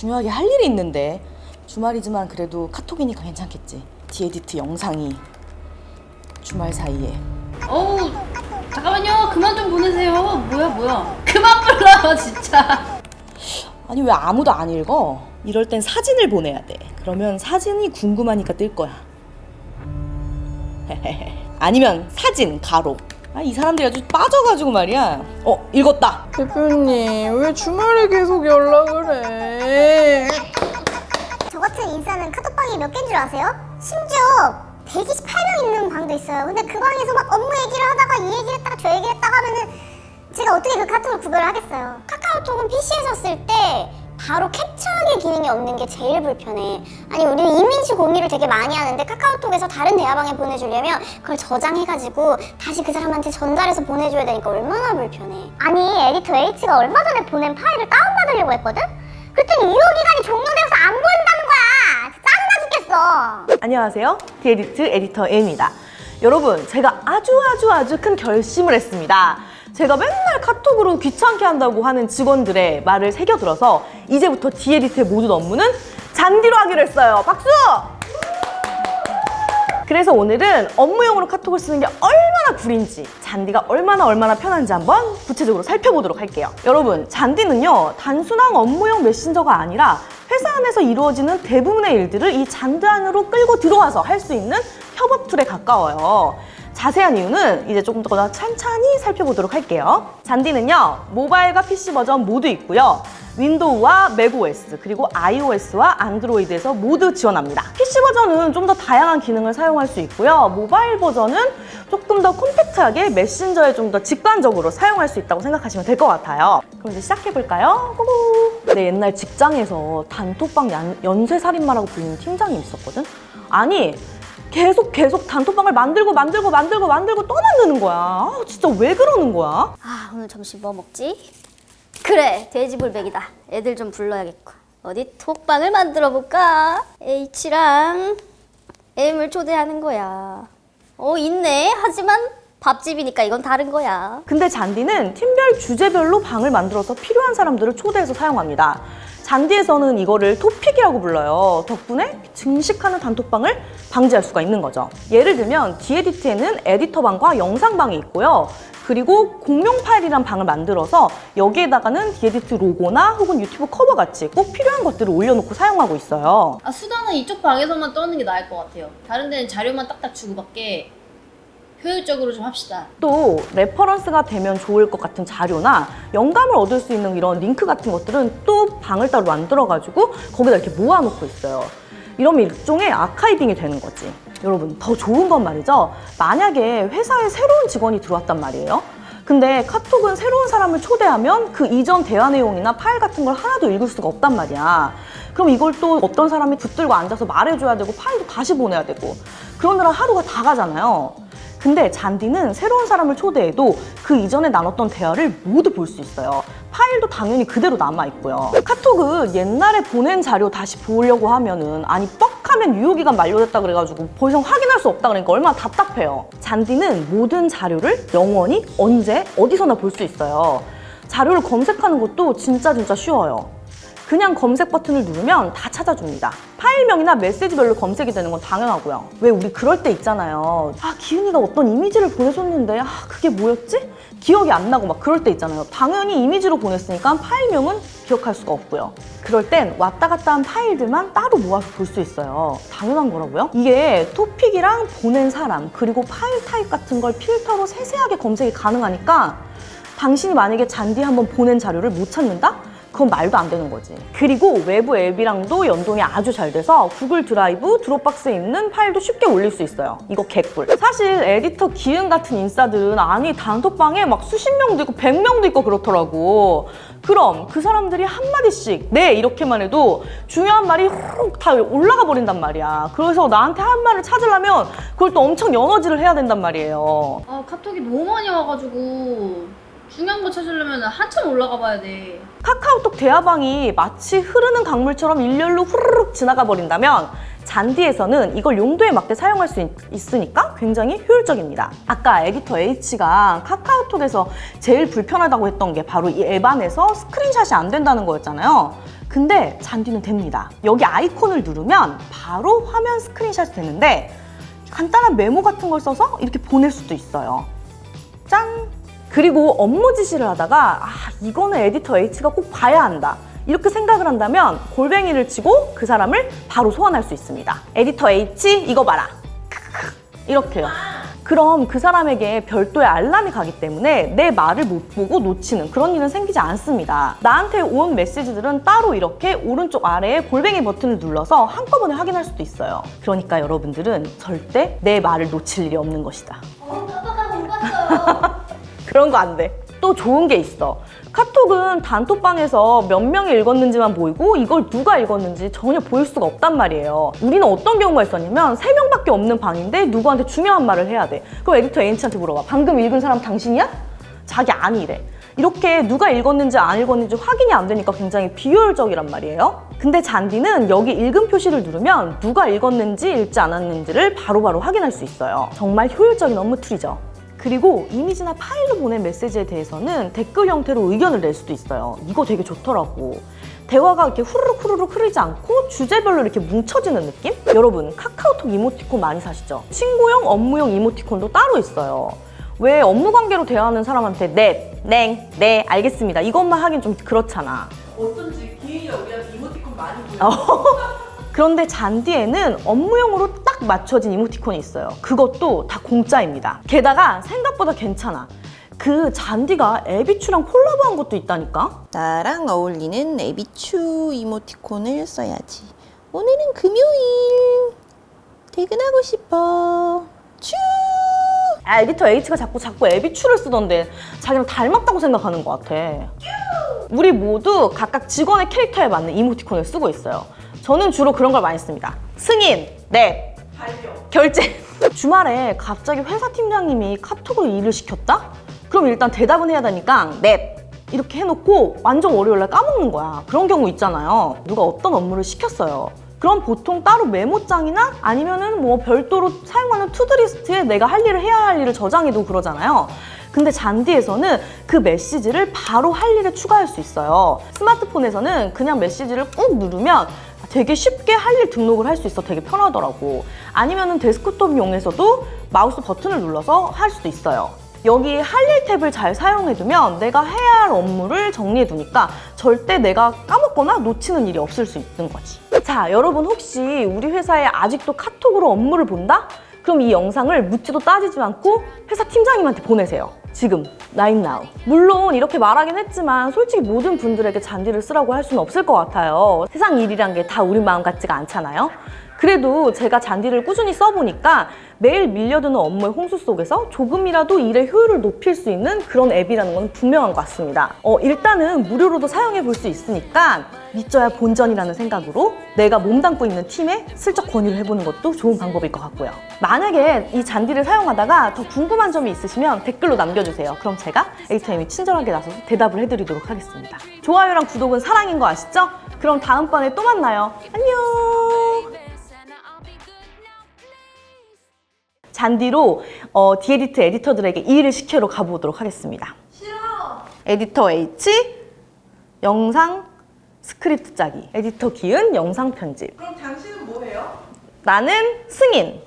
중요하게 할 일이 있는데 주말이지만 그래도 카톡이니까 괜찮겠지. 디에디트 영상이 주말 사이에 어우 잠깐만요 그만 좀 보내세요 뭐야 뭐야 그만 불러요 진짜 아니 왜 아무도 안 읽어? 이럴 땐 사진을 보내야 돼. 그러면 사진이 궁금하니까 뜰 거야. 아니면 사진 가로. 아, 이 사람들이 아주 빠져가지고 말이야. 어 읽었다. 대표님 왜 주말에 계속 연락을 해? 저 같은 인싸는 카톡방이 몇 개인 줄 아세요? 심지어 128명 있는 방도 있어요. 근데 그 방에서 막 업무 얘기를 하다가 이 얘기를 했다가 저 얘기를 했다가 하면은 제가 어떻게 그 카톡을 구별을 하겠어요. 카카오톡은 PC에서 쓸때 바로 캡처하기 기능이 없는 게 제일 불편해. 아니 우리는 이미지 공유를 되게 많이 하는데 카카오톡에서 다른 대화방에 보내주려면 그걸 저장해가지고 다시 그 사람한테 전달해서 보내줘야 되니까 얼마나 불편해. 아니 에디터 H가 얼마 전에 보낸 파일을 다운받으려고 했거든? 그랬더니 유효 기간이 종료되어서 안 보인다는 거야. 짜증나 죽겠어. 안녕하세요. 디에디트 에디터 A입니다. 여러분, 제가 아주 아주 아주 큰 결심을 했습니다. 제가 맨날 카톡으로 귀찮게 한다고 하는 직원들의 말을 새겨들어서 이제부터 디에디트의 모든 업무는 잔디로 하기로 했어요. 박수! 그래서 오늘은 업무용으로 카톡을 쓰는 게 얼마나 구린지, 잔디가 얼마나 얼마나 편한지 한번 구체적으로 살펴보도록 할게요. 여러분, 잔디는요, 단순한 업무용 메신저가 아니라 회사 안에서 이루어지는 대부분의 일들을 이 잔디 안으로 끌고 들어와서 할 수 있는 협업 툴에 가까워요. 자세한 이유는 이제 조금 더 천천히 살펴보도록 할게요. 잔디는요, 모바일과 PC 버전 모두 있고요. 윈도우와 맥OS 그리고 iOS와 안드로이드에서 모두 지원합니다. PC 버전은 좀 더 다양한 기능을 사용할 수 있고요. 모바일 버전은 조금 더 콤팩트하게 메신저에 좀 더 직관적으로 사용할 수 있다고 생각하시면 될 것 같아요. 그럼 이제 시작해 볼까요? 고고. 내 옛날 직장에서 단톡방 연, 연쇄살인마라고 불리는 팀장이 있었거든. 아니 계속 계속 단톡방을 만들고 만들고 만들고 만들고 또 만드는 거야. 아, 진짜 왜 그러는 거야? 아 오늘 점심 뭐 먹지? 그래 돼지불백이다 애들 좀 불러야겠고 어디 톡방을 만들어 볼까? H랑 M을 초대하는 거야 어 있네 하지만 밥집이니까 이건 다른 거야 근데 잔디는 팀별 주제별로 방을 만들어서 필요한 사람들을 초대해서 사용합니다. 잔디에서는 이거를 토픽이라고 불러요. 덕분에 증식하는 단톡방을 방지할 수가 있는 거죠. 예를 들면 디에디트에는 에디터방과 영상방이 있고요. 그리고 공용 파일이란 방을 만들어서 여기에다가는 디에디트 로고나 혹은 유튜브 커버 같이 꼭 필요한 것들을 올려놓고 사용하고 있어요. 아 수다는 이쪽 방에서만 떠는 게 나을 것 같아요 다른 데는 자료만 딱딱 주고받게 효율적으로 좀 합시다 또 레퍼런스가 되면 좋을 것 같은 자료나 영감을 얻을 수 있는 이런 링크 같은 것들은 또 방을 따로 만들어가지고 거기다 이렇게 모아놓고 있어요. 이러면 일종의 아카이빙이 되는 거지. 여러분, 더 좋은 건 말이죠. 만약에 회사에 새로운 직원이 들어왔단 말이에요. 근데 카톡은 새로운 사람을 초대하면 그 이전 대화 내용이나 파일 같은 걸 하나도 읽을 수가 없단 말이야. 그럼 이걸 또 어떤 사람이 붙들고 앉아서 말해줘야 되고 파일도 다시 보내야 되고 그러느라 하루가 다 가잖아요. 근데 잔디는 새로운 사람을 초대해도 그 이전에 나눴던 대화를 모두 볼 수 있어요. 파일도 당연히 그대로 남아있고요. 카톡은 옛날에 보낸 자료 다시 보려고 하면은, 아니, 뻑 하면 유효기간 만료됐다 그래가지고 더 이상 확인할 수 없다 그러니까 얼마나 답답해요. 잔디는 모든 자료를 영원히 언제, 어디서나 볼 수 있어요. 자료를 검색하는 것도 진짜 진짜 쉬워요. 그냥 검색 버튼을 누르면 다 찾아줍니다. 파일명이나 메시지별로 검색이 되는 건 당연하고요. 왜 우리 그럴 때 있잖아요. 아, 기훈이가 어떤 이미지를 보내줬는데, 아, 그게 뭐였지? 기억이 안 나고 막 그럴 때 있잖아요. 당연히 이미지로 보냈으니까 파일명은 기억할 수가 없고요. 그럴 땐 왔다 갔다 한 파일들만 따로 모아서 볼 수 있어요. 당연한 거라고요? 이게 토픽이랑 보낸 사람, 그리고 파일 타입 같은 걸 필터로 세세하게 검색이 가능하니까 당신이 만약에 잔디 한번 보낸 자료를 못 찾는다? 그건 말도 안 되는 거지. 그리고 외부 앱이랑도 연동이 아주 잘 돼서 구글 드라이브, 드롭박스에 있는 파일도 쉽게 올릴 수 있어요. 이거 개꿀. 사실 에디터 기은 같은 인싸들은 아니 단톡방에 막 수십 명도 있고 백 명도 있고 그렇더라고. 그럼 그 사람들이 한마디씩 네 이렇게만 해도 중요한 말이 후룩 다 올라가 버린단 말이야. 그래서 나한테 한 말을 찾으려면 그걸 또 엄청 연어지를 해야 된단 말이에요. 아 카톡이 너무 많이 와가지고 중요한 거 찾으려면 한참 올라가 봐야 돼 카카오톡 대화방이 마치 흐르는 강물처럼 일렬로 후루룩 지나가 버린다면 잔디에서는 이걸 용도에 맞게 사용할 수 있, 있으니까 굉장히 효율적입니다. 아까 에디터 H가 카카오톡에서 제일 불편하다고 했던 게 바로 이 앱 안에서 스크린샷이 안 된다는 거였잖아요. 근데 잔디는 됩니다. 여기 아이콘을 누르면 바로 화면 스크린샷이 되는데 간단한 메모 같은 걸 써서 이렇게 보낼 수도 있어요. 짠! 그리고 업무 지시를 하다가 아, 이거는 에디터 H가 꼭 봐야 한다. 이렇게 생각을 한다면 골뱅이를 치고 그 사람을 바로 소환할 수 있습니다. 에디터 H 이거 봐라. 이렇게요. 그럼 그 사람에게 별도의 알람이 가기 때문에 내 말을 못 보고 놓치는 그런 일은 생기지 않습니다. 나한테 온 메시지들은 따로 이렇게 오른쪽 아래에 골뱅이 버튼을 눌러서 한꺼번에 확인할 수도 있어요. 그러니까 여러분들은 절대 내 말을 놓칠 일이 없는 것이다. 어, 깜빡하고 못 봤어요. 그런 거 안 돼. 또 좋은 게 있어. 카톡은 단톡방에서 몇 명이 읽었는지만 보이고 이걸 누가 읽었는지 전혀 보일 수가 없단 말이에요. 우리는 어떤 경우가 있었냐면 세 명밖에 없는 방인데 누구한테 중요한 말을 해야 돼. 그럼 에디터 H한테 물어봐. 방금 읽은 사람 당신이야? 자기 아니래. 이렇게 누가 읽었는지 안 읽었는지 확인이 안 되니까 굉장히 비효율적이란 말이에요. 근데 잔디는 여기 읽은 표시를 누르면 누가 읽었는지 읽지 않았는지를 바로바로 확인할 수 있어요. 정말 효율적인 업무 툴이죠. 그리고 이미지나 파일로 보낸 메시지에 대해서는 댓글 형태로 의견을 낼 수도 있어요. 이거 되게 좋더라고. 대화가 이렇게 후루룩 후루룩 흐르지 않고 주제별로 이렇게 뭉쳐지는 느낌? 여러분, 카카오톡 이모티콘 많이 사시죠? 친구용, 업무용 이모티콘도 따로 있어요. 왜 업무 관계로 대화하는 사람한테 네, 네, 네, 알겠습니다. 이것만 하긴 좀 그렇잖아. 어쩐지 기인이가 우리한테 이모티콘 많이 보여. 어. 그런데 잔디에는 업무용으로 딱 맞춰진 이모티콘이 있어요. 그것도 다 공짜입니다. 게다가 생각보다 괜찮아. 그 잔디가 에비추랑 콜라보한 것도 있다니까? 나랑 어울리는 에비추 이모티콘을 써야지. 오늘은 금요일. 퇴근하고 싶어. 츄! 아, 에디터 H가 자꾸 자꾸 에비추를 쓰던데 자기랑 닮았다고 생각하는 것 같아. 우리 모두 각각 직원의 캐릭터에 맞는 이모티콘을 쓰고 있어요. 저는 주로 그런 걸 많이 씁니다. 승인, 네, 결제. 주말에 갑자기 회사 팀장님이 카톡으로 일을 시켰다? 그럼 일단 대답은 해야 되니까 네. 이렇게 해놓고 완전 월요일날 까먹는 거야. 그런 경우 있잖아요. 누가 어떤 업무를 시켰어요. 그럼 보통 따로 메모장이나 아니면은 뭐 별도로 사용하는 투두리스트에 내가 할 일을 해야 할 일을 저장해두고 그러잖아요. 근데 잔디에서는 그 메시지를 바로 할 일에 추가할 수 있어요. 스마트폰에서는 그냥 메시지를 꾹 누르면 되게 쉽게 할 일 등록을 할 수 있어 되게 편하더라고. 아니면은 데스크톱 용에서도 마우스 버튼을 눌러서 할 수도 있어요. 여기 할 일 탭을 잘 사용해두면 내가 해야 할 업무를 정리해두니까 절대 내가 까먹거나 놓치는 일이 없을 수 있는 거지. 자, 여러분 혹시 우리 회사에 아직도 카톡으로 업무를 본다? 그럼 이 영상을 묻지도 따지지 않고 회사 팀장님한테 보내세요. 지금, right now. 물론 이렇게 말하긴 했지만 솔직히 모든 분들에게 잔디를 쓰라고 할 수는 없을 것 같아요. 세상 일이란 게 다 우리 마음 같지가 않잖아요. 그래도 제가 잔디를 꾸준히 써보니까 매일 밀려드는 업무의 홍수 속에서 조금이라도 일의 효율을 높일 수 있는 그런 앱이라는 건 분명한 것 같습니다. 어, 일단은 무료로도 사용해 볼 수 있으니까 믿져야 본전이라는 생각으로 내가 몸담고 있는 팀에 슬쩍 권유를 해보는 것도 좋은 방법일 것 같고요. 만약에 이 잔디를 사용하다가 더 궁금한 점이 있으시면 댓글로 남겨주세요. 그럼 제가 에이터임이 친절하게 나서서 대답을 해드리도록 하겠습니다. 좋아요랑 구독은 사랑인 거 아시죠? 그럼 다음번에 또 만나요. 안녕! 잔디로 어, 디에디트 에디터들에게 이 일을 시켜러 가보도록 하겠습니다. 싫어. 에디터 H 영상 스크립트 짜기. 에디터 기은 영상 편집. 그럼 당신은 뭐 해요? 나는 승인.